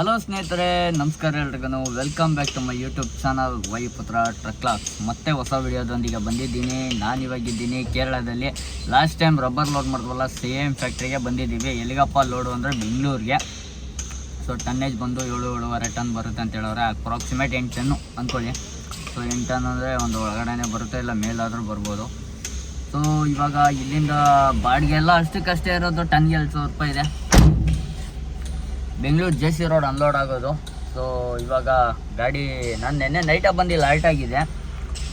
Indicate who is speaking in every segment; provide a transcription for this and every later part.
Speaker 1: Hello ಸ್ನೇಹಿತರೆ, ನಮಸ್ಕಾರ ಎಲ್ರಿಗೂ. Welcome back to my YouTube channel ವೈಪುತ್ರ truck class ಮತ್ತೆ ಹೊಸ ವಿಡಿಯೋದೊಂದಿಗೆ ಬಂದಿದ್ದೀನಿ. ನಾನು ಇವಾಗಿದ್ದೀನಿ ಕೇರಳದಲ್ಲಿ. ಲಾಸ್ಟ್ ಟೈಮ್ ರಬ್ಬರ್ ಲೋಡ್ ಮಾಡಿದ್ವಲ್ಲ ಸೇಮ್ ಫ್ಯಾಕ್ಟ್ರಿಗೆ ಬಂದಿದ್ದೀವಿ. ಎಲ್ಲಿಗಪ್ಪ ಲೋಡು ಅಂದರೆ ಬೆಂಗಳೂರಿಗೆ. ಸೊ ಟನ್ನೇಜ್ ಬಂದು ಏಳು, ಏಳುವರೆ ಟನ್ ಬರುತ್ತೆ ಅಂತ ಹೇಳೋರೆ ಅಪ್ರಾಕ್ಸಿಮೇಟ್ ಎಂಟು ಟನ್ನು ಅಂದ್ಕೊಳ್ಳಿ ಸೊ ಎಂಟು ಟನ್ ಅಂದರೆ ಒಂದು ಒಳಗಡೆನೇ ಬರುತ್ತೆ, ಇಲ್ಲ ಮೇಲಾದರೂ ಬರ್ಬೋದು. ಸೊ ಇವಾಗ ಇಲ್ಲಿಂದ ಬಾಡಿಗೆ ಎಲ್ಲ ಅಷ್ಟಕ್ಕಷ್ಟೇ ಇರೋದು ಟನ್ಗೆ ಎರಡು ಸಾವಿರ ರೂಪಾಯಿ ಇದೆ. Bengaluru J C road unload ಆಗೋದು. ಸೊ ಇವಾಗ ಗಾಡಿ ನಾನು ನೆನ್ನೆ ನೈಟಾಗಿ ಬಂದಿಲ್ಲ ಆಲ್ಟ್ ಆಗಿದೆ.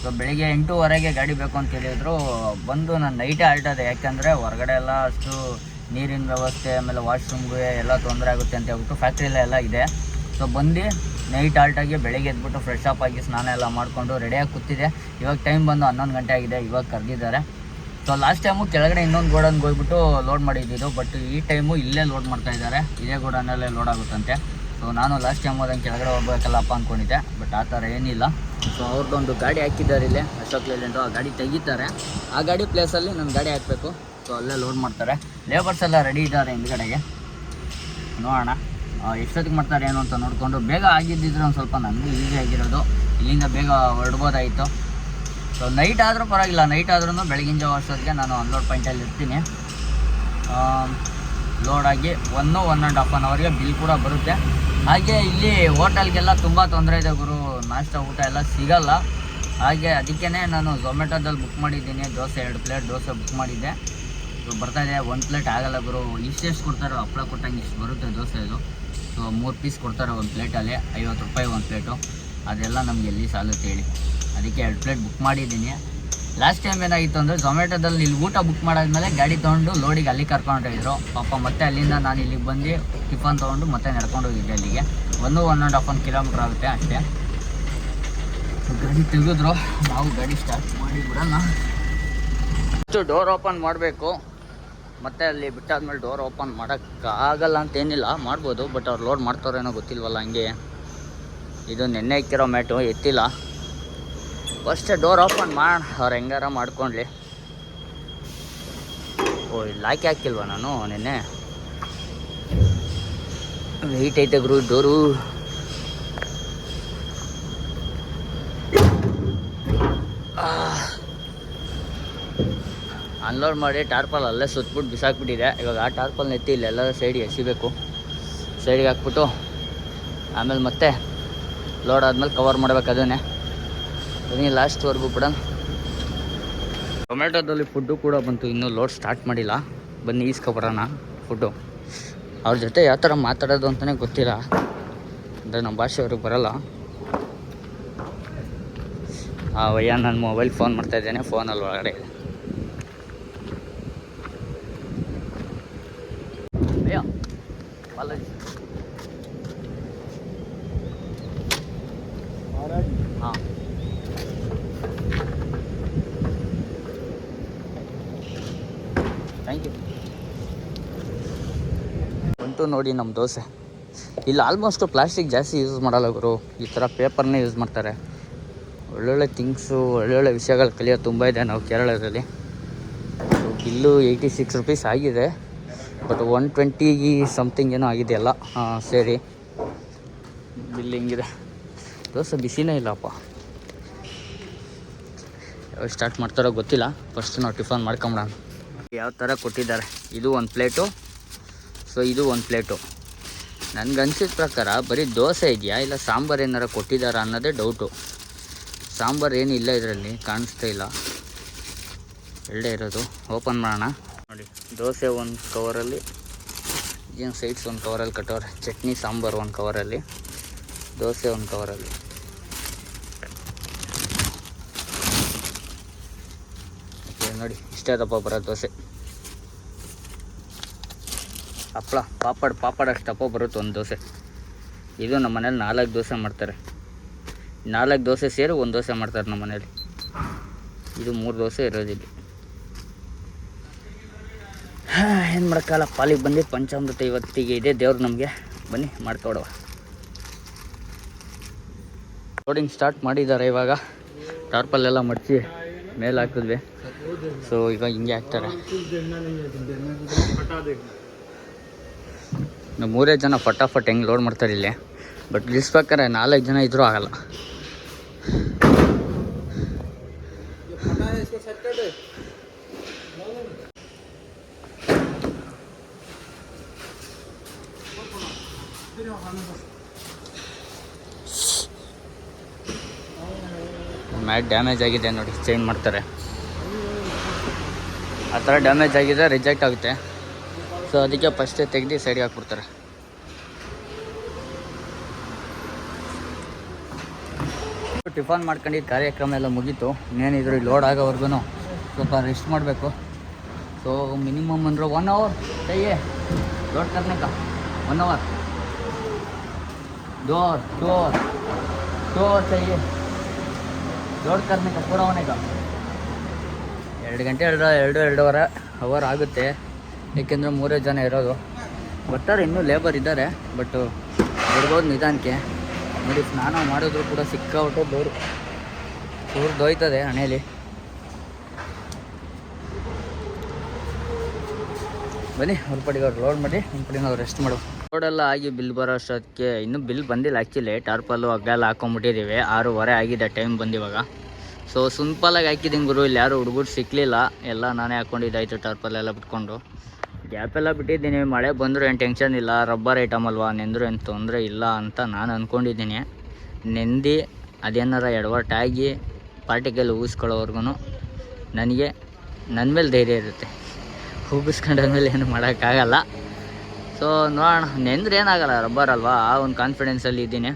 Speaker 1: ಸೊ ಬೆಳಿಗ್ಗೆ ಎಂಟೂವರೆಗೆ ಗಾಡಿ ಬೇಕು ಅಂತ ಹೇಳಿದ್ರು. ಬಂದು ನಾನು ನೈಟೇ ಆಲ್ಟ್ ಆದೆ. ಯಾಕೆಂದರೆ ಹೊರಗಡೆ ಎಲ್ಲ ಅಷ್ಟು ನೀರಿನ ವ್ಯವಸ್ಥೆ, ಆಮೇಲೆ ವಾಶ್ರೂಮ್ಗೆ ಎಲ್ಲ ತೊಂದರೆ ಆಗುತ್ತೆ ಅಂತ ಹೇಳ್ಬಿಟ್ಟು ಫ್ಯಾಕ್ಟ್ರಿಲ್ಲ ಎಲ್ಲ ಇದೆ. ಸೊ ಬಂದು ನೈಟ್ ಆಲ್ಟಾಗಿ ಬೆಳಗ್ಗೆ ಎದ್ಬಿಟ್ಟು ಫ್ರೆಶ್ ಅಪ್ ಆಗಿ ಸ್ನಾನ ಎಲ್ಲ ಮಾಡಿಕೊಂಡು ರೆಡಿಯಾಗಿ ಕೂತಿದೆ. ಇವಾಗ ಟೈಮ್ ಬಂದು ಹನ್ನೊಂದು ಗಂಟೆ ಆಗಿದೆ. ಇವಾಗ ಕರೆದಿದ್ದಾರೆ. ಸೊ ಲಾಸ್ಟ್ ಟೈಮು ಕೆಳಗಡೆ ಇನ್ನೊಂದು ಗೋಡನ್ಗೆ ಹೋಗ್ಬಿಟ್ಟು ಲೋಡ್ ಮಾಡಿದ್ದಿದ್ದು ಬಟ್ ಈ ಟೈಮು ಇಲ್ಲೇ ಲೋಡ್ ಮಾಡ್ತಾ ಇದ್ದಾರೆ. ಇದೇ ಗೋಡನಲ್ಲೇ ಲೋಡ್ ಆಗುತ್ತಂತೆ. ಸೊ ನಾನು ಲಾಸ್ಟ್ ಟೈಮ್ ಹೋದಂಗೆ ಕೆಳಗಡೆ ಹೋಗ್ಬೇಕಲ್ಲಪ್ಪ ಅಂದ್ಕೊಂಡಿದ್ದೆ ಬಟ್ ಆ ಥರ ಏನಿಲ್ಲ. ಸೊ ಅವ್ರದ್ದೊಂದು ಗಾಡಿ ಹಾಕಿದ್ದಾರೆ ಇಲ್ಲಿ, ಅಶೋಕ್ ಲೇಲೆಂಟು ಆ ಗಾಡಿ ತೆಗಿತಾರೆ. ಆ ಗಾಡಿ ಪ್ಲೇಸಲ್ಲಿ ನನ್ನ ಗಾಡಿ ಹಾಕಬೇಕು. ಸೊ ಅಲ್ಲೇ ಲೋಡ್ ಮಾಡ್ತಾರೆ. ಲೇಬರ್ಸ್ ಎಲ್ಲ ರೆಡಿ ಇದ್ದಾರೆ ಹಿಂದ್ಗಡೆಗೆ. ನೋಡೋಣ. ಎಷ್ಟೊತ್ತಿಗೆ ಮಾಡ್ತಾರೆ ಏನು ಅಂತ ನೋಡಿಕೊಂಡು, ಬೇಗ ಆಗಿದ್ದಿದ್ರೆ ಒಂದು ಸ್ವಲ್ಪ ನನಗೂ ಈಸಿ ಆಗಿರೋದು. ಇಲ್ಲಿಂದ ಬೇಗ ಹೊರಡ್ಬೋದಾಯಿತು. ಸೊ ನೈಟ್ ಆದರೂ ಪರವಾಗಿಲ್ಲ. ನೈಟ್ ಆದ್ರೂ ಬೆಳಗಿನ ಜಾವ ಅಷ್ಟೊತ್ತಿಗೆ ನಾನು ಅನ್ಲೋಡ್ ಪಾಯಿಂಟಲ್ಲಿ ಇರ್ತೀನಿ. ಲೋಡ್ ಆಗಿ one one and half an ಅವರ್ಗೆ ಬಿಲ್ ಕೂಡ ಬರುತ್ತೆ. ಹಾಗೆ ಇಲ್ಲಿ ಹೋಟೆಲ್ಗೆಲ್ಲ ತುಂಬ ತೊಂದರೆ ಇದೆ ಗುರು. ನಾಷ್ಟ, ಊಟ ಎಲ್ಲ ಸಿಗಲ್ಲ. ಹಾಗೆ ಅದಕ್ಕೇ ನಾನು ಝೊಮ್ಯಾಟೋದಲ್ಲಿ ಬುಕ್ ಮಾಡಿದ್ದೀನಿ. ದೋಸೆ ಎರಡು ಪ್ಲೇಟ್ ದೋಸೆ ಬುಕ್ ಮಾಡಿದ್ದೆ. ಸೊ ಬರ್ತಾ ಇದೆ. ಒಂದು ಪ್ಲೇಟ್ ಆಗಲ್ಲ ಗುರು. ಇಷ್ಟೆಷ್ಟು ಕೊಡ್ತಾರೋ ಹಪ್ಪಳ ಕೊಟ್ಟಂಗೆ ಇಷ್ಟು ಬರುತ್ತೆ ದೋಸೆ ಇದು ಸೊ ಮೂರು ಪೀಸ್ ಕೊಡ್ತಾರೆ ಒಂದು ಪ್ಲೇಟಲ್ಲಿ ಐವತ್ತು ರೂಪಾಯಿ ಒಂದು ಪ್ಲೇಟು ಅದೆಲ್ಲ ನಮಗೆ ಎಲ್ಲಿ ಸಾಲುತ್ತೆ ಹೇಳಿ. ಅದಕ್ಕೆ ಎರಡು ಪ್ಲೇಟ್ ಬುಕ್ ಮಾಡಿದ್ದೀನಿ. ಲಾಸ್ಟ್ ಟೈಮ್ ಏನಾಗಿತ್ತು ಅಂದರೆ ಝೊಮ್ಯಾಟೋದಲ್ಲಿ ಇಲ್ಲಿ ಊಟ ಬುಕ್ ಮಾಡಾದ್ಮೇಲೆ ಗಾಡಿ ತೊಗೊಂಡು ಲೋಡಿಗೆ ಅಲ್ಲಿ ಕರ್ಕೊಂಡೋಗಿದ್ರು ಪಾಪ ಮತ್ತೆ ಅಲ್ಲಿಂದ ನಾನು ಇಲ್ಲಿಗೆ ಬಂದು ಟಿಫನ್ ತೊಗೊಂಡು ಮತ್ತೆ ನಡ್ಕೊಂಡು ಹೋಗಿದ್ದೆ ಅಲ್ಲಿಗೆ. ಒಂದು one and half one kilometre ಆಗುತ್ತೆ ಅಷ್ಟೇ. ಗಾಡಿ ತೆಗೆದ್ರು. ನಾವು ಗಾಡಿ ಸ್ಟಾರ್ಟ್ ಮಾಡಿ ಬಿಡೋಣ ಡೋರ್ ಓಪನ್ ಮಾಡಬೇಕು. ಮತ್ತೆ ಅಲ್ಲಿ ಬಿಟ್ಟಾದ್ಮೇಲೆ ಡೋರ್ ಓಪನ್ ಮಾಡೋಕ್ಕಾಗಲ್ಲ ಅಂತ ಏನಿಲ್ಲ. ಮಾಡ್ಬೋದು ಬಟ್ ಅವ್ರು ಲೋಡ್ ಮಾಡ್ತಾರೇನೋ ಗೊತ್ತಿಲ್ವಲ್ಲ ಹಂಗೆ. ಇದು ನೆನ್ನೆ ಇಕ್ಕಿರೋ ಮ್ಯಾಟು ಎತ್ತಿಲ್ಲ. ಫಸ್ಟೇ ಡೋರ್ ಓಪನ್ ಮಾಡೋಣ ಅವ್ರು ಹೆಂಗಾರ ಮಾಡ್ಕೊಂಡ್ಲಿ. ಓ ಇಲ್ಲಿ ಹಾಕಿ ಹಾಕಿಲ್ವ ನಾನು ನಿನ್ನೆ? ವೆಯ್ಟ್ ಐತೆ ಗುರು ಡೋರು ಅನ್ಲೋಡ್ ಮಾಡಿ ಟಾರ್ಪಲ್ ಅಲ್ಲೇ ಸುತ್ತಬಿಟ್ಟು ಬಿಸಾಕ್ಬಿಟ್ಟಿದೆ. ಇವಾಗ ಆ ಟಾರ್ಪಲ್ ನೆತ್ತಿ ಇಲ್ಲೆಲ್ಲ ಸೈಡಿಗೆ ಎಸಿಬೇಕು. ಸೈಡಿಗೆ ಹಾಕ್ಬಿಟ್ಟು, ಆಮೇಲೆ ಮತ್ತೆ ಲೋಡ್ ಆದ್ಮೇಲೆ ಕವರ್ ಮಾಡ್ಬೇಕು ಅದನ್ನೇ. ಬನ್ನಿ ಲಾಸ್ಟ್ವರೆಗೂ ಕೂಡ. ಟೊಮೆಟೊದಲ್ಲಿ ಫುಡ್ಡು ಕೂಡ ಬಂತು, ಇನ್ನೂ ಲೋಡ್ ಸ್ಟಾರ್ಟ್ ಮಾಡಿಲ್ಲ. ಬನ್ನಿ, ಈಸ್ಕೊಬರೋಣ ಫುಡ್ಡು. ಅವ್ರ ಜೊತೆ ಯಾವ ಥರ ಮಾತಾಡೋದು ಅಂತಲೇ ಗೊತ್ತಿಲ್ಲ. ಅಂದರೆ ನಮ್ಮ ಭಾಷೆ ಅವ್ರಿಗೆ ಬರಲ್ಲ. ಆ ವಯ್ಯ ನನ್ನ ಮೊಬೈಲ್ ಫೋನ್ ಮಾಡ್ತಾ ಇದ್ದೇನೆ ಫೋನಲ್ಲಿ ಒಳಗಡೆ. ಇದೆ ಅಯ್ಯೋ ಬಾಲಾಜಿ ಹಾಂ ಥ್ಯಾಂಕ್ ಯು ಬಂತು ನೋಡಿ ನಮ್ಮ ದೋಸೆ. ಇಲ್ಲಿ ಆಲ್ಮೋಸ್ಟು ಪ್ಲಾಸ್ಟಿಕ್ ಜಾಸ್ತಿ ಯೂಸ್ ಮಾಡಲ್ಲ ಗುರು. ಈ ಥರ ಪೇಪರ್ನೇ ಯೂಸ್ ಮಾಡ್ತಾರೆ. ಒಳ್ಳೊಳ್ಳೆ ಥಿಂಗ್ಸು ಒಳ್ಳೊಳ್ಳೆ ವಿಷಯಗಳು ಕಲಿಯೋದು ತುಂಬ ಇದೆ ನಾವು ಕೇರಳದಲ್ಲಿ. ಬಿಲ್ಲು ಏಯ್ಟಿ ಸಿಕ್ಸ್ ರುಪೀಸ್ ಆಗಿದೆ ಬಟ್ ಒನ್ ಟ್ವೆಂಟಿ ಸಮಥಿಂಗ್ ಏನೋ ಆಗಿದೆಯಲ್ಲ ಹಾಂ, ಸರಿ. ಬಿಲ್ ಹಿಂಗಿದೆ? ದೋಸೆ ಬಿಸಿನೇ ಇಲ್ಲಪ್ಪ. ಯಾವಾಗ ಸ್ಟಾರ್ಟ್ ಮಾಡ್ತಾರೋ ಗೊತ್ತಿಲ್ಲ. ಫಸ್ಟ್ ನಾವು ಟಿಫನ್ ಮಾಡ್ಕೊಂಬಿಡೋಣ. ಯಾವ ಥರ ಕೊಟ್ಟಿದ್ದಾರೆ? ಇದು ಒಂದು ಪ್ಲೇಟು ಸೊ ಇದು ಒಂದು ಪ್ಲೇಟು. ನನಗೆ ಅನ್ಸಿದ ಪ್ರಕಾರ ಬರೀ ದೋಸೆ ಇದೆಯಾ? ಇಲ್ಲ ಸಾಂಬಾರು ಏನಾರ ಕೊಟ್ಟಿದ್ದಾರಾ ಅನ್ನೋದೇ ಡೌಟು. ಸಾಂಬಾರು ಏನು ಇಲ್ಲ ಇದರಲ್ಲಿ, ಕಾಣಿಸ್ತಾ ಇಲ್ಲ. ಎರಡೇ ಇರೋದು. ಓಪನ್ ಮಾಡೋಣ. ನೋಡಿ, ದೋಸೆ ಒಂದು ಕವರಲ್ಲಿ, ಏನು ಸೈಡ್ಸ್ ಒಂದು ಕವರಲ್ಲಿ ಕಟ್ಟವ್ರೆ? ಚಟ್ನಿ, ಸಾಂಬಾರು ಒಂದು ಕವರಲ್ಲಿ, ದೋಸೆ ಒಂದು ಕವರಲ್ಲಿ. ನೋಡಿ, ಇಷ್ಟೇ ದಪ್ಪ ಬರೋ ದೋಸೆ. ಹಪ್ಪಳ ಪಾಪಡ್ ಪಾಪಡ್ ಅಷ್ಟು ಬರುತ್ತೆ ಒಂದು ದೋಸೆ. ಇದು ನಮ್ಮ ಮನೇಲಿ ನಾಲ್ಕು ದೋಸೆ ಮಾಡ್ತಾರೆ. ನಾಲ್ಕು ದೋಸೆ ಸೇರಿ ಒಂದು ದೋಸೆ ಮಾಡ್ತಾರೆ ನಮ್ಮ ಮನೇಲಿ. ಇದು ಮೂರು ದೋಸೆ ಇರೋದಿಲ್ಲ ಏನು ಮಾಡೋಕ್ಕಲ್ಲ ಪಾಲಿಗೆ ಬಂದು ಪಂಚಾಮೃತ ಇವತ್ತಿಗೆ ಇದೆ, ದೇವ್ರು ನಮಗೆ. ಬನ್ನಿ ಮಾಡ್ಕೊಡುವ ಲೋಡಿಂಗ್ ಸ್ಟಾರ್ಟ್ ಮಾಡಿದ್ದಾರೆ ಇವಾಗ. ಟಾರ್ಪಲ್ಲೆಲ್ಲ ಮಡಚಿ ಮೇಲೆ ಹಾಕಿದ್ವಿ. ಸೊ ಇವಾಗ ಹಿಂಗೆ ಹಾಕ್ತಾರೆ. ಮೂರೇ ಜನ ಫಟಾಫಟ್ ಹೆಂಗೆ ಲೋಡ್ ಮಾಡ್ತಾರೆ ಇಲ್ಲಿ. ಬಟ್ ಇಳಿಸ್ಬೇಕಾರೆ ನಾಲ್ಕು ಜನ ಇದ್ರೂ ಆಗಲ್ಲ. ಮ್ಯಾಟ್ ಡ್ಯಾಮೇಜ್ ಆಗಿದೆ ನೋಡಿ ಚೇಂಜ್ ಮಾಡ್ತಾರೆ. ಆ ಥರ ಡ್ಯಾಮೇಜ್ ಆಗಿದೆ ರಿಜೆಕ್ಟ್ ಆಗುತ್ತೆ. ಸೊ ಅದಕ್ಕೆ ಫಸ್ಟೇ ತೆಗ್ದು ಸೈಡ್ಗೆ ಹಾಕ್ಬಿಡ್ತಾರೆ ಟಿಫನ್ ಮಾಡ್ಕೊಂಡಿದ್ದು ಕಾರ್ಯಕ್ರಮ ಎಲ್ಲ ಮುಗೀತು ಇನ್ನೇನಿದ್ರು ಲೋಡ್ ಆಗೋವರೆಗೂ ಸ್ವಲ್ಪ ರೆಸ್ಟ್ ಮಾಡಬೇಕು ಸೊ ಮಿನಿಮಮ್ ಅಂದ್ರೆ ಒನ್ ಅವರ್ चाहिए ಲೋಡ್ करने का ಒನ್ ಅವರ್ दो और दो और दो और चाहिए ಲೋಡ್ करने का पूरा होने का ಎರಡು ಗಂಟೆ ಎರಡು ಎರಡು ಎರಡೂವರೆ ಅವರ್ ಆಗುತ್ತೆ ಏಕೆಂದರೆ ಮೂರೇ ಜನ ಇರೋದು. ಬರ್ತಾರೆ ಇನ್ನೂ ಲೇಬರ್ ಇದ್ದಾರೆ ಬಟ್ ಬರ್ಬೋದು ನಿಧಾನಕ್ಕೆ. ನೋಡಿ, ಸ್ನಾನ ಮಾಡಿದ್ರು ಕೂಡ ಸಿಕ್ಕಾಬಿಟ್ಟು ದೂರು. ದೂರ ದೊಯ್ತದೆ ಹಣೆಯಲ್ಲಿ ಬನ್ನಿ, ಅವ್ರ ಅವ್ರು ಲೋಡ್ ಮಾಡಿ ನಿಮ್ಮ ಪಡಿಗೆ ನಾವು ರೆಸ್ಟ್ ಮಾಡು ರೋಡೆಲ್ಲ ಆಗಿ ಬಿಲ್ ಬರೋ ಅಷ್ಟೊತ್ತಿಗೆ ಇನ್ನೂ ಬಿಲ್ ಬಂದಿಲ್ಲ ಆ್ಯಕ್ಚುಲಿ ಟಾರ್ಪಲ್ಲು ಹಗ್ಗೆಲ್ಲ ಹಾಕೊಂಡ್ಬಿಟ್ಟಿದ್ದೀವಿ ಆರೂವರೆ ಆಗಿದೆ ಟೈಮ್ ಬಂದಿವಾಗ. ಸೊ ಸಿಂಪಲಾಗಿ ಹಾಕಿದ್ದೀನಿ ಗುರು. ಇಲ್ಲಿ ಯಾರು ಹುಡುಗರು ಸಿಕ್ಕಲಿಲ್ಲ ಎಲ್ಲ ನಾನೇ ಹಾಕ್ಕೊಂಡಿದ್ದಾಯ್ತು ಟಾರ್ಪಲ್ ಎಲ್ಲ ಬಿಟ್ಕೊಂಡು. ಗ್ಯಾಪ್ ಎಲ್ಲ ಬಿಟ್ಟಿದ್ದೀನಿ. ಮಳೆ ಬಂದರೂ ಏನು ಟೆನ್ಷನ್ ಇಲ್ಲ. ರಬ್ಬರ್ ಐಟಮ್ ಅಲ್ವಾ? ನೆಂದರೂ ಏನು ತೊಂದರೆ ಇಲ್ಲ ಅಂತ ನಾನು ಅಂದ್ಕೊಂಡಿದ್ದೀನಿ ನೆಂದಿ, ಅದೇನಾರ ಎಡವಟ್ಟಾಗಿ ಪಾರ್ಟಿಕಲ್ ಊಸ್ಕೊಳ್ಳೋವರೆಗೂ ನನಗೆ ನನ್ನ ಮೇಲೆ ಧೈರ್ಯ ಇರುತ್ತೆ. ಮೇಲೆ ಏನು ಮಾಡೋಕ್ಕಾಗಲ್ಲ. ಸೊ ನೋಡೋಣ. ನೆಂದ್ರೆ ಏನಾಗಲ್ಲ? ರಬ್ಬರ್ ಅಲ್ವಾ? ಆ ಒಂದು ಕಾನ್ಫಿಡೆನ್ಸಲ್ಲಿ ಇದ್ದೀನಿ.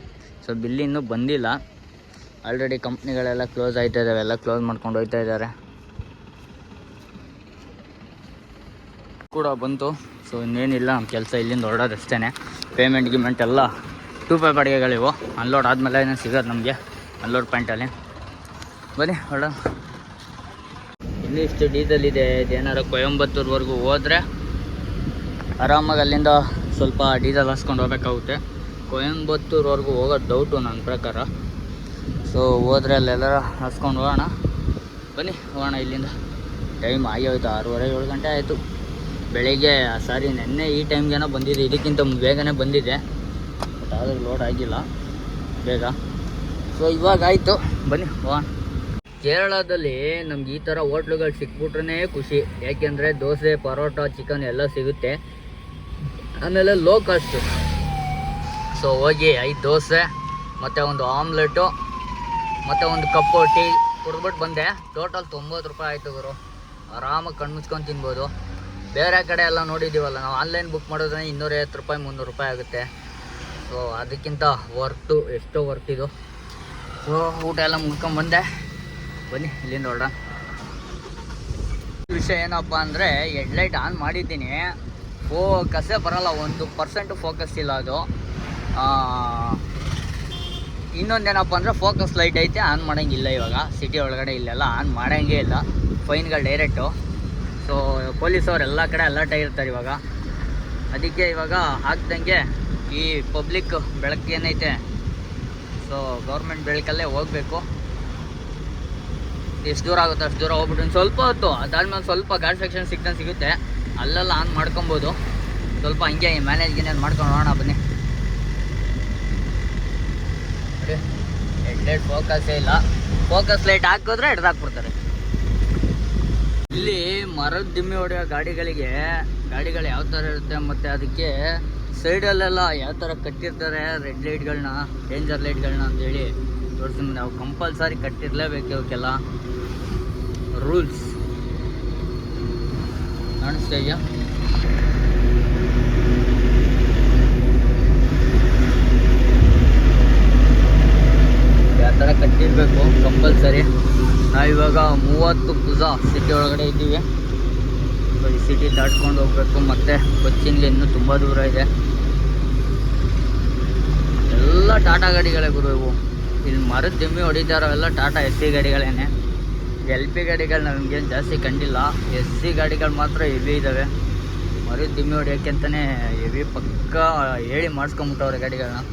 Speaker 1: ಸೊ ಬಿಲ್ ಇನ್ನೂ ಬಂದಿಲ್ಲ. ಆಲ್ರೆಡಿ ಕಂಪ್ನಿಗಳೆಲ್ಲ ಕ್ಲೋಸ್ ಆಯ್ತಾ ಇದ್ದಾವೆ ಎಲ್ಲ ಕ್ಲೋಸ್ ಮಾಡ್ಕೊಂಡು ಹೋಗ್ತಾ ಇದ್ದಾರೆ. ಕೂಡ ಬಂತು. ಸೊ ಇನ್ನೇನಿಲ್ಲ ನಮ್ಮ ಕೆಲಸ ಇಲ್ಲಿಂದ ಹೊರಡೋದು ಅಷ್ಟೇ ಪೇಮೆಂಟ್ ಗಿಮೆಂಟ್ ಎಲ್ಲ ಟೂ ಫೈ ಬಾಡಿಗೆಗಳಿವು ಅನ್ಲೋಡ್ ಆದಮೇಲೆ ಏನೋ ಸಿಗೋದು ನಮಗೆ. ಅನ್ಲೋಡ್ ಪಾಯಿಂಟಲ್ಲಿ ಬನ್ನಿ, ಹೊರಡೋಣ. ಇಲ್ಲಿ ಇಷ್ಟು ಡೀಸೆಲ್ ಇದೆ. ಇದೇನಾರು ಕೊಯಂಬತ್ತೂರ್ವರೆಗೂ ಹೋದರೆ ಆರಾಮಾಗಿ ಅಲ್ಲಿಂದ ಸ್ವಲ್ಪ ಡೀಸೆಲ್ ಹಾಸ್ಕೊಂಡು ಹೋಗ್ಬೇಕಾಗುತ್ತೆ. ಕೊಯಂಬತ್ತೂರ್ವರೆಗೂ ಹೋಗೋದು ಡೌಟು ನನ್ನ ಪ್ರಕಾರ. ಸೊ ಹೋದರೆ ಅಲ್ಲೆಲ್ಲ ಹಾಸ್ಕೊಂಡು ಹೋಗೋಣ. ಬನ್ನಿ, ಹೋಗೋಣ ಇಲ್ಲಿಂದ. ಟೈಮ್ ಆಗಿ ಹೋಯ್ತು ಆರೂವರೆ ಏಳು ಗಂಟೆ ಆಯಿತು. ಬೆಳಿಗ್ಗೆ ಸಾರಿ ನೆನ್ನೆ ಈ ಟೈಮ್ಗೇನೋ ಬಂದಿದೆ, ಇದಕ್ಕಿಂತ ಬೇಗನೆ ಬಂದಿದೆ. ಬಟ್ ಆದರೂ ಲೋಡ್ ಆಗಿಲ್ಲ. ಬೇಗ. ಸೊ ಇವಾಗ ಆಯಿತು. ಬನ್ನಿ, ಹೋಗೋಣ. ಕೇರಳದಲ್ಲಿ ನಮ್ಗೆ ಈ ಥರ ಹೋಟ್ಲುಗಳು ಸಿಕ್ಬಿಟ್ರೇ ಖುಷಿ. ಯಾಕೆಂದರೆ ದೋಸೆ, ಪರೋಟ ಚಿಕನ್ ಎಲ್ಲ ಸಿಗುತ್ತೆ. ಆಮೇಲೆ ಲೋ ಕಾಸ್ಟು ಸೊ ಹೋಗಿ ಐದು ದೋಸೆ, ಮತ್ತು ಒಂದು ಆಮ್ಲೆಟು, ಮತ್ತು ಒಂದು ಕಪ್ಪು ಟೀ ಕುಡ್ದ್ಬಿಟ್ಟು ಬಂದೆ. ಟೋಟಲ್ ತೊಂಬತ್ತು ರೂಪಾಯಿ ಆಯಿತು ಗುರು. ಆರಾಮಾಗಿ ಕಣ್ಣು ಮುಚ್ಕೊಂಡು ತಿನ್ಬೋದು. ಬೇರೆ ಕಡೆ ಎಲ್ಲ ನೋಡಿದ್ದೀವಲ್ಲ, ನಾವು ಆನ್ಲೈನ್ ಬುಕ್ ಮಾಡಿದ್ರೆ ಇನ್ನೂರೈವತ್ತು ರೂಪಾಯಿ, ಮುನ್ನೂರು ರೂಪಾಯಿ ಆಗುತ್ತೆ. ಸೊ ಅದಕ್ಕಿಂತ ವರ್ತು ಎಷ್ಟೋ ವರ್ತ್ ಇದು. ಸೊ ಊಟ ಎಲ್ಲ ಮುಗ್ಕೊಂಬಂದೆ ಬನ್ನಿ, ಇಲ್ಲಿಂದ ಹೊರಡ ವಿಷಯ ಏನಪ್ಪ ಅಂದರೆ ಹೆಡ್ಲೈಟ್ ಆನ್ ಮಾಡಿದ್ದೀನಿ. ಫೋಕಸ್ಸೇ ಬರೋಲ್ಲ, ಒಂದು ಪರ್ಸೆಂಟ್ ಫೋಕಸ್ ಇಲ್ಲ ಅದು. ಇನ್ನೊಂದೇನಪ್ಪ ಅಂದರೆ ಫೋಕಸ್ ಲೈಟ್ ಐತೆ ಆನ್ ಮಾಡೋಂಗಿಲ್ಲ ಇವಾಗ. ಸಿಟಿ ಒಳಗಡೆ ಇಲ್ಲೆಲ್ಲ ಆನ್ ಮಾಡೋಂಗೇ ಇಲ್ಲ. ಫೈನ್ಗಳು ಡೈರೆಕ್ಟು ಸೊ ಪೊಲೀಸವ್ರು ಎಲ್ಲ ಕಡೆ ಅಲರ್ಟ್ ಆಗಿರ್ತಾರೆ ಇವಾಗ. ಅದಕ್ಕೆ ಇವಾಗ ಹಾಕ್ದಂಗೆ ಈ ಪಬ್ಲಿಕ್ ಬೆಳಕು ಏನೈತೆ? ಸೊ ಗೌರ್ಮೆಂಟ್ ಬೆಳಕಲ್ಲೇ ಹೋಗಬೇಕು. ಎಷ್ಟು ದೂರ ಆಗುತ್ತೆ ಅಷ್ಟು ದೂರ ಹೋಗ್ಬಿಟ್ಟು ಸ್ವಲ್ಪ ಹೊತ್ತು ಅದಾದ್ಮೇಲೆ ಸ್ವಲ್ಪ ಗಾಡಿ ಸೆಕ್ಷನ್ ಸಿಗ್ತಾನೆ ಸಿಗುತ್ತೆ. ಅಲ್ಲೆಲ್ಲ ಆನ್ ಮಾಡ್ಕೊಬೋದು. ಸ್ವಲ್ಪ ಹಂಗೆ ಮ್ಯಾನೇಜ್ ಗಿನೇಜ್ ಮಾಡ್ಕೊಂಡು ನೋಡೋಣ ಬನ್ನಿ. ಹೆಡ್ಲೈಟ್ ಫೋಕಸ್ಸೇ ಇಲ್ಲ. ಫೋಕಸ್ ಲೈಟ್ ಹಾಕಿದ್ರೆ ಹಿಡ್ದಾಕ್ಬಿಡ್ತಾರೆ. ಇಲ್ಲಿ ಮರದ ದಿಮ್ಮಿ ಹೊಡೆಯೋ ಗಾಡಿಗಳಿಗೆ, ಗಾಡಿಗಳು ಯಾವ ಥರ ಇರುತ್ತೆ ಮತ್ತು ಅದಕ್ಕೆ ಸೈಡಲ್ಲೆಲ್ಲ ಯಾವ ಥರ ಕಟ್ಟಿರ್ತಾರೆ ರೆಡ್ ಲೈಟ್ಗಳನ್ನ ಡೇಂಜರ್ ಲೈಟ್ಗಳನ್ನ ಅಂತೇಳಿ ತೋರಿಸ್ತೀನಿ. ನಾವು ಕಂಪಲ್ಸರಿ ಕಟ್ಟಿರಲೇಬೇಕು ಇವಕ್ಕೆಲ್ಲ. ರೂಲ್ಸ್ ಕಾಣಿಸ್ತಾ ಯಾವ ಥರ ಕಟ್ಟಿರಬೇಕು? ಕಂಪಲ್ಸರಿ ನಾವಿವಾಗ ಮೂವತ್ತು ಪುಜ ಸಿಟಿ ಒಳಗಡೆ ಇದ್ದೀವಿ. ಸೊ ಈ ಸಿಟಿ ದಾಟ್ಕೊಂಡು ಹೋಗ್ಬೇಕು. ಮತ್ತೆ ಕೊಚ್ಚಿನ್ಗೆ ಇನ್ನೂ ತುಂಬ ದೂರ ಇದೆ. ಎಲ್ಲ ಟಾಟಾ ಗಾಡಿಗಳೇ ಗುರು ಇವು. ಇಲ್ಲಿ ಮರದ ದಿಮ್ಮಿ ಹೊಡಿತಾರೋ ಎಲ್ಲ ಟಾಟಾ ಎಸ್ ಸಿ ಗಾಡಿಗಳೇನೆ. ಎಲ್ ಪಿ ಗಾಡಿಗಳು ನಮಗೇನು ಜಾಸ್ತಿ ಕಂಡಿಲ್ಲ. ಎಸ್ ಸಿ ಗಾಡಿಗಳು ಮಾತ್ರ ಹೆವಿ ಇದ್ದಾವೆ ಮರದ ದಿಮ್ಮಿ ಹೊಡಿಯೋಕ್ಕೆ ಅಂತಲೇ ಹೆವಿ ಪಕ್ಕ ಹೇಳಿ ಮಾಡಿಸ್ಕೊಂಬಿಟ್ಟವ್ರೆ ಗಾಡಿಗಳನ್ನ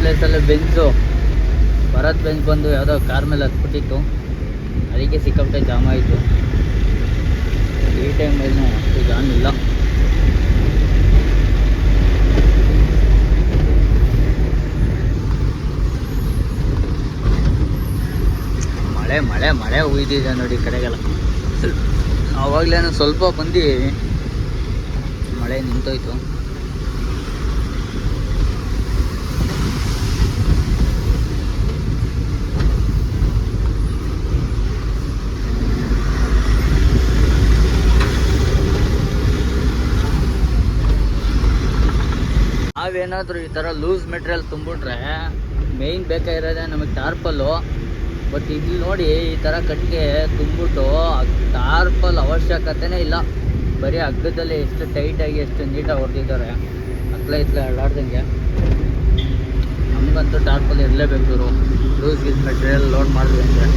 Speaker 1: ಪ್ಲೇಸಲ್ಲಿ ಬೆಂಚು ಬೆಂಚ್ ಬಂದು ಯಾವುದೋ ಕಾರ್ ಮೇಲೆ ಹತ್ಬಿಟ್ಟಿತ್ತು. ಅದಕ್ಕೆ ಸಿಕ್ಕಾಪಟ್ಟೆ ಜಾಮ್ ಆಯಿತು. ಈ ಟೈಮಲ್ಲಿ ಅಷ್ಟು ಜಾಮ್ ಇಲ್ಲ. ಮಳೆ ಮಳೆ ಮಳೆ ಉಯ್ದಿದೆ ನೋಡಿ ಕಡೆಗೆಲ್ಲ. ಸ್ವಲ್ಪ ಆವಾಗಲೇನು ಸ್ವಲ್ಪ ಬಂದು ಮಳೆ ನಿಂತೋಯ್ತು. ನಾವೇನಾದರೂ ಈ ಥರ ಲೂಸ್ ಮೆಟೀರಿಯಲ್ ತುಂಬಿಟ್ರೆ ಮೇಯ್ನ್ ಬೇಕಾಗಿರೋದೇ ನಮಗೆ ಟಾರ್ಪಲ್ಲು ಬಟ್ ಇಲ್ಲಿ ನೋಡಿ ಈ ಥರ ಕಟ್ಟಿಗೆ ತುಂಬಿಟ್ಟು ಟಾರ್ಪಲ್ ಅವಶ್ಯಕತೆನೇ ಇಲ್ಲ. ಬರೀ ಹಗ್ಗದಲ್ಲಿ ಎಷ್ಟು ಟೈಟಾಗಿ ಎಷ್ಟು ನೀಟಾಗಿ ಹೊಡೆದಿದ್ದಾರೆ. ಅತ್ಲ ಇತ್ಲ ಅಲ್ಲಾಡ್ದಂಗೆ. ನಮಗಂತೂ ಟಾರ್ಪಲ್ ಇರಲೇಬೇಕು ಇವರು. ಲೂಸ್ ಗೀಸ್ ಮೆಟೀರಿಯಲ್ ಲೋಡ್ ಮಾಡಿದ್ವಿ ಅಂದರೆ.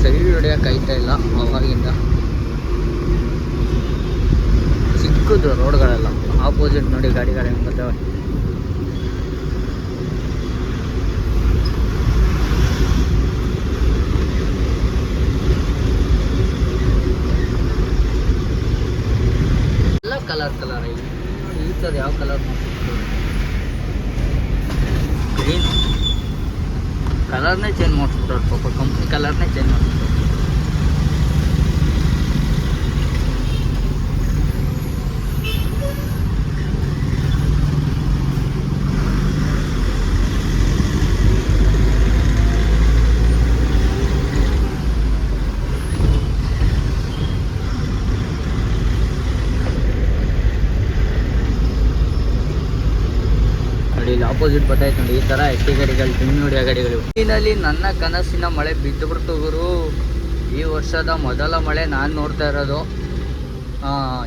Speaker 1: ಸೈಡ್ ಹೊಡೆಯೋಕೆ ಆಯ್ತಾ ಇಲ್ಲ ಅವಾಗಿಂದ. ಚಿಕ್ಕದು ರೋಡ್ಗಳೆಲ್ಲ. ಆಪೋಸಿಟ್ ನೋಡಿ ಗಾಡಿಗಳು ಹೆಂಗೆ ಬರ್ತವೆ ಎಲ್ಲ ಕಲರ್ ಕಲರ್ ಈ ಥರ ಯಾವ ಕಲರ್ ಗ್ರೀನ್ ಕಲರ್ನೇ ಚೇಂಜ್ ಮಾಡಿಸ್ಬಿಟ್ಟವ್ರು ಪಾಪ. ಕಂಪ್ನಿ ಕಲರ್ನೇ ಚೇಂಜ್ ಮಾಡಿಸ್ಬಿಟ್ಟು ಆಪೋಸಿಟ್ ಬತ್ತಾಯ್ತು ನೋಡಿ ಈ ಥರ ಎಟ್ಟಿ ಗಾಡಿಗಳು ಟಿಮ್ಮಿ ಗಾಡಿಗಳು. ಇಲ್ಲಿ ನನ್ನ ಕನಸಿನ ಮಳೆ ಬಿದ್ದು ಬಿಡ್ತು ಗುರು. ಈ ವರ್ಷದ ಮೊದಲ ಮಳೆ ನಾನು ನೋಡ್ತಾ ಇರೋದು.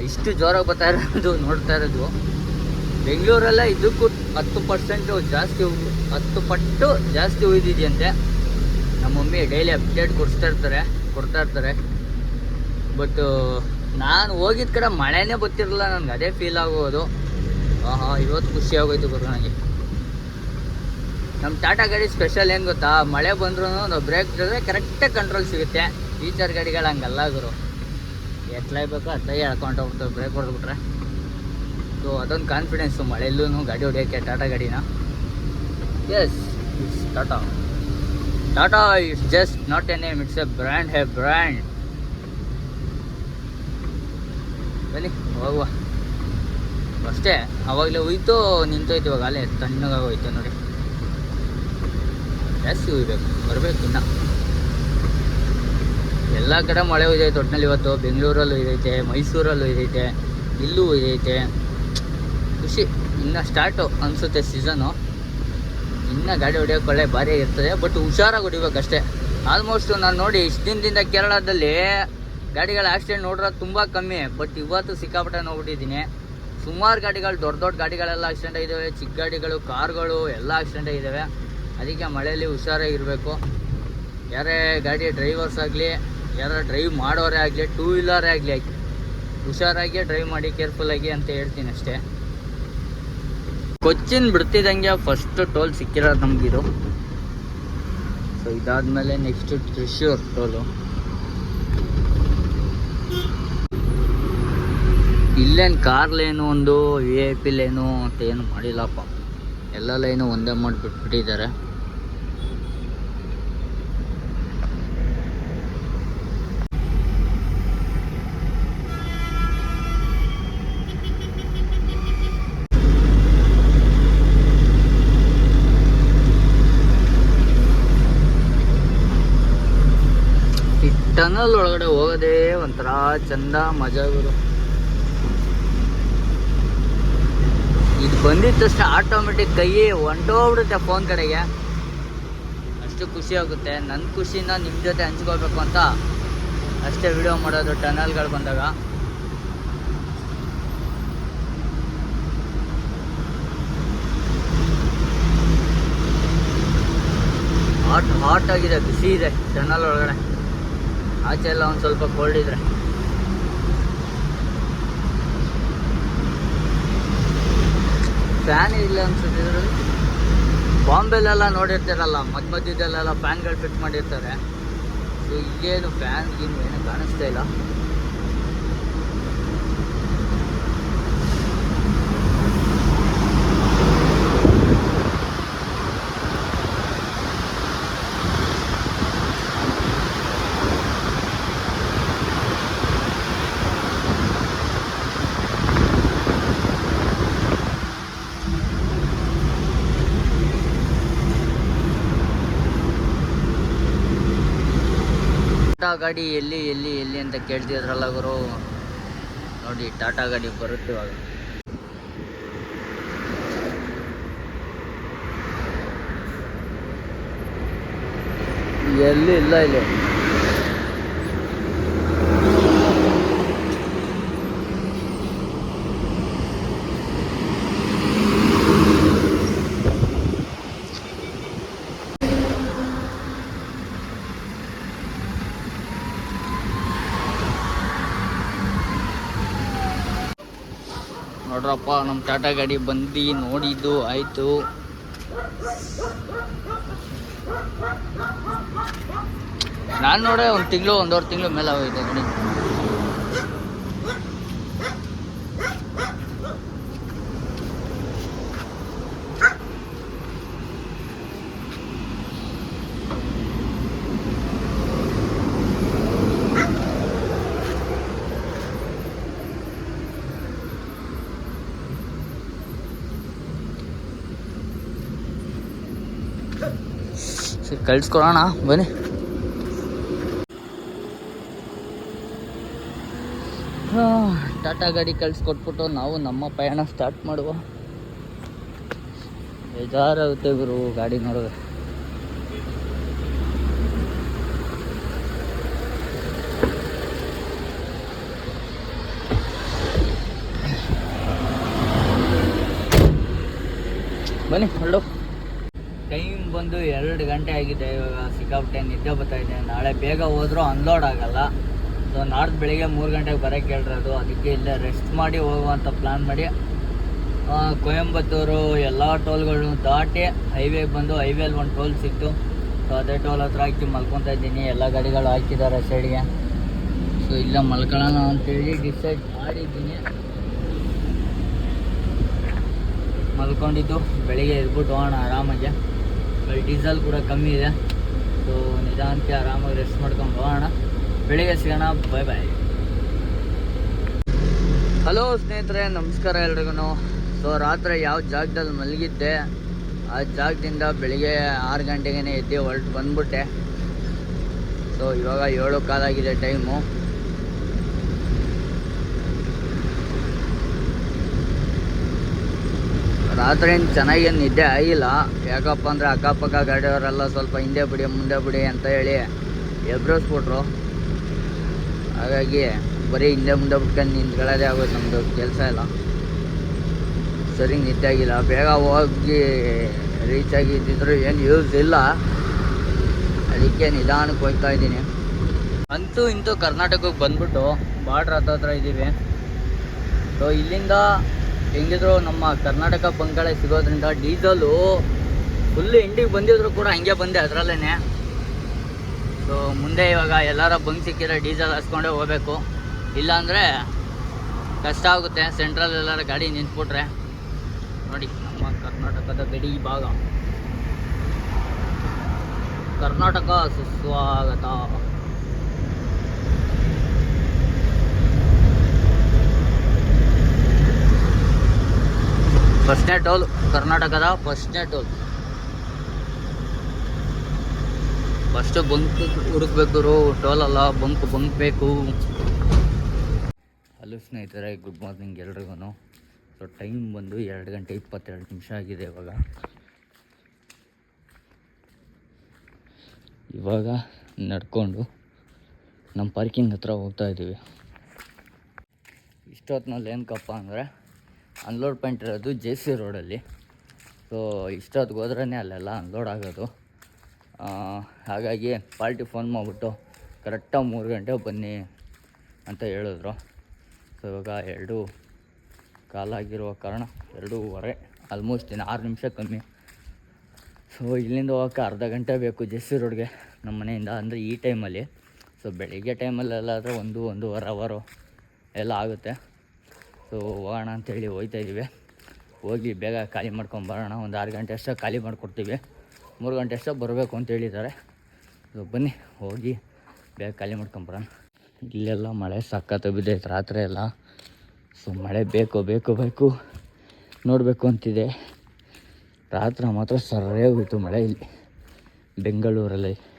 Speaker 1: ಇಷ್ಟು ಜೋರಾಗಿ ಬರ್ತಾ ಇರೋದು ನೋಡ್ತಾ ಇರೋದು. ಬೆಂಗಳೂರೆಲ್ಲ ಇದಕ್ಕೂ ಹತ್ತು ಪರ್ಸೆಂಟು ಜಾಸ್ತಿ ಹತ್ತು ಪಟ್ಟು ಜಾಸ್ತಿ ಉಯ್ದಿದೆಯಂತೆ ನಮ್ಮ ಮಮ್ಮಿ ಡೈಲಿ ಅಪ್ಡೇಟ್ ಕೊಡಿಸ್ತಾ ಇರ್ತಾರೆ, ಕೊಡ್ತಾ ಇರ್ತಾರೆ. ಬಟ್ ನಾನು ಹೋಗಿದ ಕಡೆ ಮಳೆನೇ ಗೊತ್ತಿರಲಿಲ್ಲ ನನಗೆ, ಅದೇ ಫೀಲ್ ಆಗೋದು. ಆಹಾ, ಇವತ್ತು ಖುಷಿ ಆಗೋಯ್ತು ಗುರು ನನಗೆ. ನಮ್ಮ ಟಾಟಾ ಗಾಡಿ ಸ್ಪೆಷಲ್ ಏನು ಗೊತ್ತಾ? ಮಳೆ ಬಂದ್ರೂ ನಾವು ಬ್ರೇಕ್ ಬಿಡಿದ್ರೆ ಕರೆಕ್ಟಾಗಿ ಕಂಟ್ರೋಲ್ ಸಿಗುತ್ತೆ. ಟೀಚರ್ ಗಾಡಿಗಳು ಹಂಗಲ್ಲ ಗುರು. ಎತ್ಲಾಯ್ಬೇಕು ಅತ್ಲಾಗೆ ಎಳ್ಕೊಂಡು ಹೋಗ್ಬಿಡ್ತವೆ ಬ್ರೇಕ್ ಹೊಡೆದ್ಬಿಟ್ರೆ. ಸೊ ಅದೊಂದು ಕಾನ್ಫಿಡೆನ್ಸು ಮಳೆಯಲ್ಲೂ ಗಾಡಿ ಹೊಡಿಯೋಕ್ಕೆ ಟಾಟಾ ಗಾಡಿನ. Yes it's Tata Tata it's just not a name it's a brand hey brand ಬನ್ನಿ, ಹೋಗುವ. ಅಷ್ಟೇ, ಅವಾಗಲೇ ಹೋಯ್ತು, ನಿಂತೋಯ್ತು, ಇವಾಗ ಅಲ್ಲೇ ತಣ್ಣಗಾಗೋಯ್ತು ನೋಡಿ. ಜಾಸ್ತಿ ಹುಯ್ಬೇಕು ಬರಬೇಕು ಇನ್ನ. ಎಲ್ಲ ಕಡೆ ಮಳೆ ಹುಯ್ದೈತೆ ಒಟ್ಟಿನಲ್ಲಿ ಇವತ್ತು, ಬೆಂಗಳೂರಲ್ಲೂ ಇದೈತೆ, ಮೈಸೂರಲ್ಲೂ ಇದೈತೆ, ಇಲ್ಲೂ ಇದೈತೆ. ಖುಷಿ. ಇನ್ನು ಸ್ಟಾರ್ಟು ಅನಿಸುತ್ತೆ ಸೀಸನು ಇನ್ನೂ ಗಾಡಿ ಹೊಡಿಯೋಕೆ ಒಳ್ಳೆ ಭಾರಿ ಇರ್ತದೆ. ಬಟ್ ಹುಷಾರಾಗಿ ಹೊಡಿಬೇಕಷ್ಟೇ ಆಲ್ಮೋಸ್ಟ್ ನಾನು ನೋಡಿ, ಇಷ್ಟು ದಿನದಿಂದ ಕೇರಳದಲ್ಲಿ ಗಾಡಿಗಳ ಆಕ್ಸಿಡೆಂಟ್ ನೋಡಿರೋದು ತುಂಬ ಕಮ್ಮಿ. ಬಟ್ ಇವತ್ತು ಸಿಕ್ಕಾಪಟ್ಟೆ ನೋಡ್ಬಿಟ್ಟಿದ್ದೀನಿ. ಸುಮಾರು ಗಾಡಿಗಳು, ದೊಡ್ಡ ದೊಡ್ಡ ಗಾಡಿಗಳೆಲ್ಲ ಆಕ್ಸಿಡೆಂಟ್ ಆಗಿದ್ದಾವೆ ಚಿಕ್ಕ ಗಾಡಿಗಳು, ಕಾರ್ಗಳು, ಎಲ್ಲ ಆಕ್ಸಿಡೆಂಟ್ ಆಗಿದ್ದಾವೆ ಅದಕ್ಕೆ ಮಳೆಯಲ್ಲಿ ಹುಷಾರಾಗಿರಬೇಕು ಯಾರೇ ಗಾಡಿ ಡ್ರೈವರ್ಸ್ ಆಗಲಿ, ಯಾರು ಡ್ರೈವ್ ಮಾಡೋರೇ ಆಗಲಿ ಟೂ ವೀಲರೇ ಆಗಲಿ ಹುಷಾರಾಗಿ ಡ್ರೈವ್ ಮಾಡಿ ಕೇರ್ಫುಲ್ಲಾಗಿ ಅಂತ ಹೇಳ್ತೀನಿ ಅಷ್ಟೇ. ಕೊಚ್ಚಿನ್ ಬಿಡ್ತಿದ್ದಂಗೆ ಫಸ್ಟ್ ಟೋಲ್ ಸಿಕ್ಕಿರೋದು ನಮಗಿದು. ಸೊ ಇದಾದಮೇಲೆ ನೆಕ್ಸ್ಟ್ ತ್ರಿಶೂರ್ ಟೋಲು ಇಲ್ಲೇನು ಕಾರ್ ಲೇನು ಒಂದು ವಿ ಐ ಪಿ ಲೇನು ಅಂತ ಏನು ಮಾಡಿಲ್ಲಪ್ಪ. ಎಲ್ಲ ಲೈನು ಒಂದೇ ಮಾಡಿಬಿಟ್ಬಿಟ್ಟಿದ್ದಾರೆ ಈ ಟನಲ್ ಒಳಗಡೆ ಹೋಗೋದೇ ಒಂಥರ ಚಂದ ಮಜಾ ಗುರು. ಇದು ಬಂದಿದ್ದ ತಕ್ಷಣ ಆಟೋಮೆಟಿಕ್ ಕೈ ಹೊಂಟೋಗ್ಬಿಡುತ್ತೆ ಫೋನ್ ಕಡೆಗೆ. ಅಷ್ಟು ಖುಷಿ ಆಗುತ್ತೆ. ನನ್ನ ಖುಷಿನ ನಿಮ್ಮ ಜೊತೆ ಹಂಚ್ಕೋಬೇಕು ಅಂತ ಅಷ್ಟೇ ವಿಡಿಯೋ ಮಾಡೋದು ಟನಲ್ಗಳು ಬಂದಾಗ. ಹಾಟ್ ಹಾಟ್ ಆಗಿದೆ. ಬಿಸಿ ಇದೆ ಟನಲ್ ಒಳಗಡೆ. ಆಚೆ ಎಲ್ಲ ಒಂದು ಸ್ವಲ್ಪ ಕೋಲ್ಡ್ ಇದ್ರೆ. ಫ್ಯಾನ್ ಇಲ್ಲ ಅನ್ಸುತ್ತೆ ಇದರಲ್ಲಿ. ಬಾಂಬೆಲೆಲ್ಲ ನೋಡಿರ್ತೀರಲ್ಲ ಮಧ್ಯ ಮಧ್ಯದಲ್ಲೆಲ್ಲ ಫ್ಯಾನ್ಗಳು ಫಿಟ್ ಮಾಡಿರ್ತಾರೆ. ಸೊ ಈಗೇನು ಫ್ಯಾನ್, ಏನು ಏನು ಕಾಣಿಸ್ತಾ ಇಲ್ಲ ಟಾಟಾ ಗಾಡಿ ಎಲ್ಲಿ ಎಲ್ಲಿ ಎಲ್ಲಿ ಅಂತ ಕೇಳ್ತಿದ್ರಲ್ಲ ಗುರು? ನೋಡಿ, ಟಾಟಾ ಗಾಡಿ ಬರುತ್ತೆ ಇವಾಗ. ಎಲ್ಲಿ ಇಲ್ಲ ಇಲ್ಲಿ. ನೋಡ್ರಪ್ಪ ನಮ್ಮ ಟಾಟಾ ಗಾಡಿ ಬಂದು, ನೋಡಿದ್ದು, ಆಯಿತು. ನಾನು ನೋಡೇ ಒಂದು ತಿಂಗಳು, ಒಂದೂವರೆ ತಿಂಗಳು ಮೇಲೆ ಹೋಗಿದ್ದೆ ಗಾಡಿ. ಸರಿ ಕಳ್ಸ್ಕೊಡೋಣ, ಬನ್ನಿ. ಟಾಟಾ ಗಾಡಿ ಕಳ್ಸಿಕೊಟ್ಬಿಟ್ಟು ನಾವು ನಮ್ಮ ಪಯಣ ಸ್ಟಾರ್ಟ್ ಮಾಡುವ. ಬೇಜಾರಾಗುತ್ತೆ ಗುರು ಗಾಡಿ ನೋಡಿದ್ರೆ. ಬನ್ನಿ, ಹೊರಡು. ಟೈಮ್ ಬಂದು ಎರಡು ಗಂಟೆ ಆಗಿದೆ, ಇವಾಗ ಸಿಕ್ಕಾಪಟ್ಟೆ ನಿದ್ದೆ ಬರ್ತಾ ಇದೆ. ನಾಳೆ ಬೇಗ ಹೋದರೂ ಅನ್ಲೋಡ್ ಆಗಲ್ಲ. ಸೊ ನಾಡ್ದು ಬೆಳಿಗ್ಗೆ ಮೂರು ಗಂಟೆಗೆ ಬರೋಕ್ಕೆ ಹೇಳಿರೋದು. ಅದಕ್ಕೆ ಇಲ್ಲೇ ರೆಸ್ಟ್ ಮಾಡಿ ಹೋಗುವಂಥ ಪ್ಲ್ಯಾನ್ ಮಾಡಿ. ಕೊಯಂಬತ್ತೂರು ಎಲ್ಲ ಟೋಲ್ಗಳನ್ನು ದಾಟಿ ಹೈವೇಗೆ ಬಂದು ಹೈವೇಲಿ ಒಂದು ಟೋಲ್ ಸಿಕ್ತು. ಸೊ ಅದೇ ಟೋಲ್ ಹತ್ರ ಹಾಕಿ ಮಲ್ಕೊತಾ ಇದ್ದೀನಿ. ಎಲ್ಲ ಗಾಡಿಗಳು ಹಾಕಿದ್ದಾರೆ ಸೈಡ್ಗೆ. ಸೊ ಇಲ್ಲ ಮಲ್ಕೊಳ್ಳೋಣ ಅಂತೇಳಿ ಡಿಸೈಡ್ ಮಾಡಿದ್ದೀನಿ. ಮಲ್ಕೊಂಡಿದ್ದು ಬೆಳಿಗ್ಗೆ ಎದ್ಬಿಟ್ಟು ಹೋಗೋಣ ಆರಾಮಾಗಿ. ಡೀಸೆಲ್ ಕೂಡ ಕಮ್ಮಿ ಇದೆ. ಸೊ ನಿಧಾನಕ್ಕೆ ಆರಾಮಾಗಿ ರೆಸ್ಟ್ ಮಾಡ್ಕೊಂಡು ಹೋಗೋಣ. ಬೆಳಿಗ್ಗೆ ಸಿಗೋಣ. ಬಾಯ್ ಬಾಯ್ ಹಲೋ ಸ್ನೇಹಿತರೆ, ನಮಸ್ಕಾರ ಎಲ್ರಿಗೂ ಸೊ ರಾತ್ರಿ ಯಾವ ಜಾಗದಲ್ಲಿ ಮಲಗಿದ್ದೆ, ಆ ಜಾಗದಿಂದ ಬೆಳಿಗ್ಗೆ ಆರು ಗಂಟೆಗೇ ಎದ್ದು ಹೊರಟು ಬಂದ್ಬಿಟ್ಟೆ. ಸೊ ಇವಾಗ ಏಳು ಕಾಲಾಗಿದೆ ಟೈಮು ರಾತ್ರಿ ಚೆನ್ನಾಗಿ ನಿದ್ದೆ ಆಗಿಲ್ಲ. ಯಾಕಪ್ಪ ಅಂದರೆ ಅಕ್ಕಪಕ್ಕ ಗಾಡಿಯವರೆಲ್ಲ ಸ್ವಲ್ಪ ಹಿಂದೆ ಬಿಡಿ, ಮುಂದೆ ಬಿಡಿ ಅಂತ ಹೇಳಿ ಎಬ್ರಿಸ್ಬಿಟ್ರು. ಹಾಗಾಗಿ ಬರೀ ಹಿಂದೆ ಮುಂದೆ ಬಿಟ್ಕೊಂಡು ನಿಂತ್ಕೊಳ್ಳೋದೇ ಆಗೋದು ನಮ್ಮದು ಕೆಲಸ ಇಲ್ಲ. ಸರಿ ನಿದ್ದೆ ಆಗಿಲ್ಲ. ಬೇಗ ಹೋಗಿ ರೀಚ್ ಆಗಿದ್ದಿದ್ರು ಏನು ಯೂಸ್ ಇಲ್ಲ. ಅದಕ್ಕೆ ನಿಧಾನಕ್ಕೆ ಹೋಗ್ತಾ ಇದ್ದೀನಿ. ಅಂತೂ ಇಂತೂ ಕರ್ನಾಟಕಕ್ಕೆ ಬಂದ್ಬಿಟ್ಟು ಬಾರ್ಡ್ರ್ ಹತ್ರ ಇದ್ದೀವಿ. ಸೊ ಇಲ್ಲಿಂದ ಹೆಂಗಿದ್ರು ನಮ್ಮ ಕರ್ನಾಟಕ ಬಂಗಾಳ ಸಿಗೋದ್ರಿಂದ ಡೀಸಲು ಫುಲ್ ಇಂಡಿಗೆ ಬಂದಿದ್ರು ಕೂಡ ಹಂಗೆ ಬಂದೆ ಅದರಲ್ಲೇ ಸೊ ಮುಂದೆ ಇವಾಗ ಎಲ್ಲರ ಬಂಕ್ ಸಿಕ್ಕಿದ್ರೆ ಡೀಸೆಲ್ ಹಚ್ಕೊಂಡೇ ಹೋಗ್ಬೇಕು. ಇಲ್ಲಾಂದರೆ ಕಷ್ಟ ಆಗುತ್ತೆ. ಸೆಂಟ್ರಲ್ ಎಲ್ಲರ ಗಾಡಿ ನಿಂತ್ಬಿಟ್ರೆ. ನೋಡಿ, ನಮ್ಮ ಕರ್ನಾಟಕದ ಗಡಿ ಭಾಗ. ಕರ್ನಾಟಕ ಸುಸ್ವಾಗತ. ಫಸ್ಟ್ನೇ ಟೋಲ್ ಕರ್ನಾಟಕದ ಫಸ್ಟ್ನೇ ಟೋಲ್ ಫಸ್ಟ್ ಬಂಕ್ ಹುಡುಕ್ಬೇಕು ಟೋಲ್ ಅಲ್ಲ ಬಂಕ್ ಬಂಕ್ ಬೇಕು. ಹಲೋ ಸ್ನೇಹಿತರೆ ಗುಡ್ ಮಾರ್ನಿಂಗ್ ಎಲ್ರಿಗೂ ಸೊ ಟೈಮ್ ಬಂದು ಎರಡು ಗಂಟೆ ಇಪ್ಪತ್ತೆರಡು ನಿಮಿಷ ಆಗಿದೆ ಇವಾಗ. ಇವಾಗ ನಡ್ಕೊಂಡು ನಮ್ಮ ಪಾರ್ಕಿಂಗ್ ಹತ್ರ ಹೋಗ್ತಾ ಇದ್ದೀವಿ. ಇಷ್ಟೊತ್ತಿನಲ್ಲಿ ಏನಕ್ಕಪ್ಪ ಅಂದರೆ ಅನ್ಲೋಡ್ ಪಾಯಿಂಟ್ ಇರೋದು ಜೆ ಸಿ ರೋಡಲ್ಲಿ. ಸೊ ಇಷ್ಟೊತ್ತಿಗೆ ಹೋದ್ರೇ ಅಲ್ಲೆಲ್ಲ ಅನ್ಲೋಡ್ ಆಗೋದು. ಹಾಗಾಗಿ ಪಾರ್ಟಿ ಫೋನ್ ಮಾಡಿಬಿಟ್ಟು ಕರೆಕ್ಟಾಗಿ ಮೂರು ಗಂಟೆ ಬನ್ನಿ ಅಂತ ಹೇಳಿದ್ರು. ಸೊ ಇವಾಗ ಎರಡು ಕಾಲಾಗಿರುವ ಕಾರಣ ಎರಡೂವರೆ ಆಲ್ಮೋಸ್ಟ್ ಇನ್ನು ಆರು ನಿಮಿಷ ಕಮ್ಮಿ. ಸೊ ಇಲ್ಲಿಂದ ಹೋಗೋಕ್ಕೆ ಅರ್ಧ ಗಂಟೆ ಬೇಕು ಜೆಸ್ಸಿ ರೋಡ್ಗೆ ನಮ್ಮ ಮನೆಯಿಂದ, ಅಂದರೆ ಈ ಟೈಮಲ್ಲಿ ಸೊ ಬೆಳಿಗ್ಗೆ ಟೈಮಲ್ಲೆಲ್ಲ ಆದರೆ ಒಂದು, ಒಂದೂವರೆ ಅವರು ಎಲ್ಲ ಆಗುತ್ತೆ. ಸೊ, ಹೋಗೋಣ ಅಂತೇಳಿ ಹೋಗ್ತಾ ಇದ್ದೀವಿ. ಹೋಗಿ ಬೇಗ ಖಾಲಿ ಮಾಡ್ಕೊಂಡು ಬರೋಣ. ಒಂದು ಆರು ಗಂಟೆ ಅಷ್ಟೇ ಖಾಲಿ ಮಾಡಿಕೊಡ್ತೀವಿ. ಮೂರು ಗಂಟೆ ಅಷ್ಟೇ ಬರಬೇಕು ಅಂತ ಹೇಳಿದ್ದಾರೆ. ಬನ್ನಿ, ಹೋಗಿ ಬೇಗ ಖಾಲಿ ಮಾಡ್ಕೊಂಬರೋಣ ಇಲ್ಲೆಲ್ಲ ಮಳೆ ಸಾಕತ್ತ ಬಿದ್ದೈತೆ ರಾತ್ರಿ ಎಲ್ಲ. ಸೊ, ಮಳೆ ಬೇಕು ಬೇಕು ಬೇಕು. ನೋಡಬೇಕು ಅಂತಿದೆ. ರಾತ್ರಿ ಮಾತ್ರ ಸರಿಯಾಗಿ ಹೋಯಿತು ಮಳೆ ಇಲ್ಲಿ. ಬೆಂಗಳೂರಲ್ಲಿ.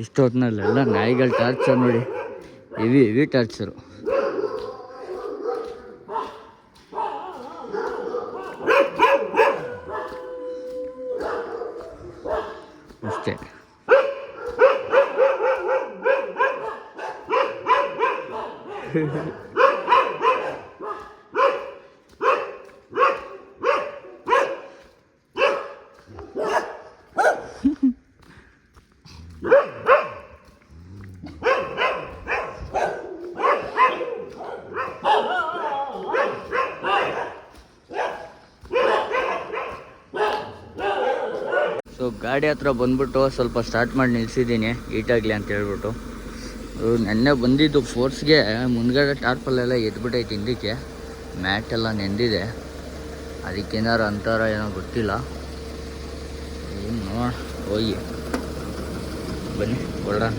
Speaker 1: ಇಷ್ಟೊತ್ತಿನಲ್ಲೆಲ್ಲ ನಾಯಿಗಳ ಟಾರ್ಚರ್ ನೋಡಿ. ಇವಿ ಇವಿ ಟಾರ್ಚರು ಅಷ್ಟೇ ಸೊ ಗಾಡಿ ಹತ್ರ ಬಂದ್ಬಿಟ್ಟು ಸ್ವಲ್ಪ ಸ್ಟಾರ್ಟ್ ಮಾಡಿ ನಿಲ್ಸಿದ್ದೀನಿ ಈಟಾಗಲಿ ಅಂತ ಹೇಳ್ಬಿಟ್ಟು. ನೆನ್ನೆ ಬಂದಿದ್ದು ಫೋರ್ಸ್ಗೆ ಮುಂದ್ಗಡೆ ಟಾರ್ಪಲ್ಲೆಲ್ಲ ಎದ್ಬಿಟ್ಟೈತೆ ಹಿಂದಕ್ಕೆ. ಮ್ಯಾಟ್ ಎಲ್ಲ ನೆಂದಿದೆ. ಅದಕ್ಕೇನಾರು ಅಂತಾರ ಏನೋ ಗೊತ್ತಿಲ್ಲ. ಏನು ನೋಡಿ, ಹೋಗಿ. ಬನ್ನಿ, ಹೊರಡೋಣ.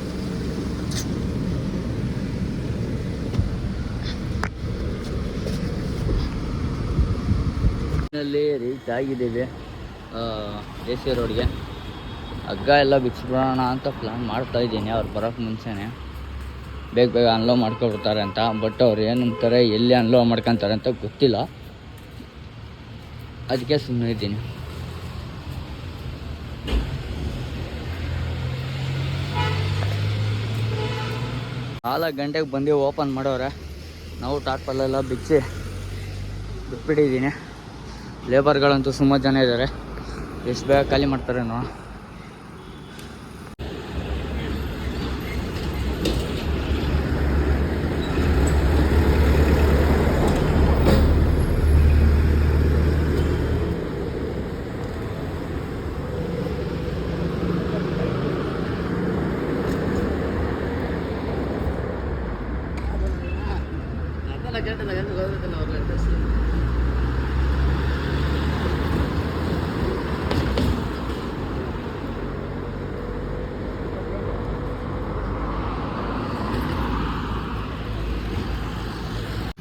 Speaker 1: ಲ್ಲಿ ರೀಚ್ ಆಗಿದ್ದೀವಿ ಎ ಸಿ ರೋಡ್ಗೆ. ಹಗ್ಗ ಎಲ್ಲ ಬಿಚ್ಚಿಬಿಡೋಣ ಅಂತ ಪ್ಲ್ಯಾನ್ ಮಾಡ್ತಾ ಇದ್ದೀನಿ. ಅವ್ರು ಬರೋಕ್ಕೆ ಮುಂಚೆನೇ. ಬೇಗ ಬೇಗ ಅನ್ಲೋ ಮಾಡ್ಕೊಬಿಡ್ತಾರೆ ಅಂತ. ಬಟ್ ಅವ್ರು ಏನು ಅಂತಾರೆ, ಎಲ್ಲಿ ಅನ್ಲೋ ಮಾಡ್ಕೊತಾರೆ ಅಂತ ಗೊತ್ತಿಲ್ಲ. ಅದಕ್ಕೆ ಸುಮ್ಮನೆ ಇದ್ದೀನಿ. ನಾಲ್ಕು ಗಂಟೆಗೆ ಬಂದು ಓಪನ್ ಮಾಡೋರೆ. ನಾವು ಟಾಟ್ಪಲ್ಲೆಲ್ಲ ಬಿಚ್ಚಿ ಬಿಟ್ಬಿಟ್ಟಿದ್ದೀನಿ. ಲೇಬರ್ಗಳಂತೂ ಸುಮಾರು ಜನ ಇದ್ದಾರೆ ಎಷ್ಟು ಬೇಗ ಖಾಲಿ ಮಾಡ್ತಾರೆ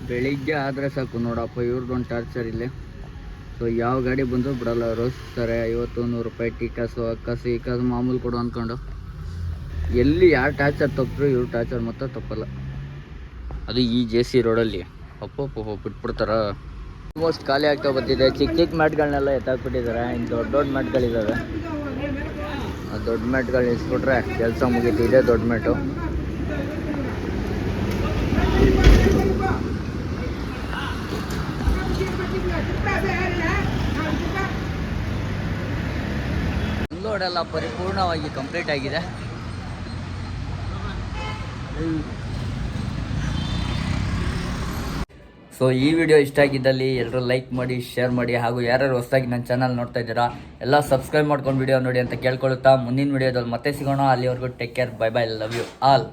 Speaker 1: ಬೆಳಿಗ್ಗೆ ಆದರೆ ಸಾಕು ನೋಡಪ್ಪ ಇವ್ರದ್ದೊಂದು ಟಾರ್ಚರ್ ಇಲ್ಲಿ. ಸೊ ಯಾವ ಗಾಡಿ ಬಂದರೂ ಬಿಡಲ್ಲ ರೋಸ್ತಾರೆ ಐವತ್ತು ನೂರು ರೂಪಾಯಿ ಟೀ ಕಾಸು ಅಕ್ಕಾಸು ಈ ಕಾಸು ಮಾಮೂಲು ಕೊಡು ಅಂದ್ಕೊಂಡು ಎಲ್ಲಿ ಯಾರು ಟಾರ್ಚರ್ ತಪ್ಪರು ಇವ್ರು ಟಾರ್ಚರ್ ಮತ್ತೆ ತಪ್ಪಲ್ಲ. ಅದು ಈ ಜೆ ಸಿ ರೋಡಲ್ಲಿ ಅಪ್ಪಪ್ಪ ಬಿಟ್ಬಿಡ್ತಾರ. ಆಲ್ಮೋಸ್ಟ್ ಖಾಲಿ ಆಗ್ತಾ ಬರ್ತಿದೆ ಚಿಕ್ಕ ಚಿಕ್ಕ ಮ್ಯಾಟ್ಗಳನ್ನೆಲ್ಲ ಎತ್ತಾಕ್ಬಿಟ್ಟಿದ್ದಾರೆ. ಇನ್ನು ದೊಡ್ಡ ದೊಡ್ಡ ಮ್ಯಾಟ್ಗಳಿದ್ದಾವೆ ಆ ದೊಡ್ಡ ಮ್ಯಾಟ್ಗಳು ಇಸ್ಬಿಟ್ರೆ ಕೆಲಸ ಮುಗೀತು. ಇದೆ ದೊಡ್ಡ ಮ್ಯಾಟು. ಎಲ್ಲ ಪರಿಪೂರ್ಣವಾಗಿ ಕಂಪ್ಲೀಟ್ ಆಗಿದೆ. ಸೊ ಈ ವಿಡಿಯೋ ಇಷ್ಟ ಆಗಿದ್ದಲ್ಲಿ ಎಲ್ಲರೂ ಲೈಕ್ ಮಾಡಿ ಶೇರ್ ಮಾಡಿ, ಹಾಗೂ ಯಾರ್ಯಾರು ಹೊಸದಾಗಿ ನನ್ನ ಚಾನಲ್ ನೋಡ್ತಾ ಇದ್ದೀರಾ, ಎಲ್ಲ ಸಬ್ಸ್ಕ್ರೈಬ್ ಮಾಡ್ಕೊಂಡು ವಿಡಿಯೋ ನೋಡಿ ಅಂತ ಕೇಳ್ಕೊಳುತ್ತಾ, ಮುಂದಿನ ವಿಡಿಯೋದಲ್ಲಿ ಮತ್ತೆ ಸಿಗೋಣ. ಅಲ್ಲಿವರೆಗೂ take care bye bye love you all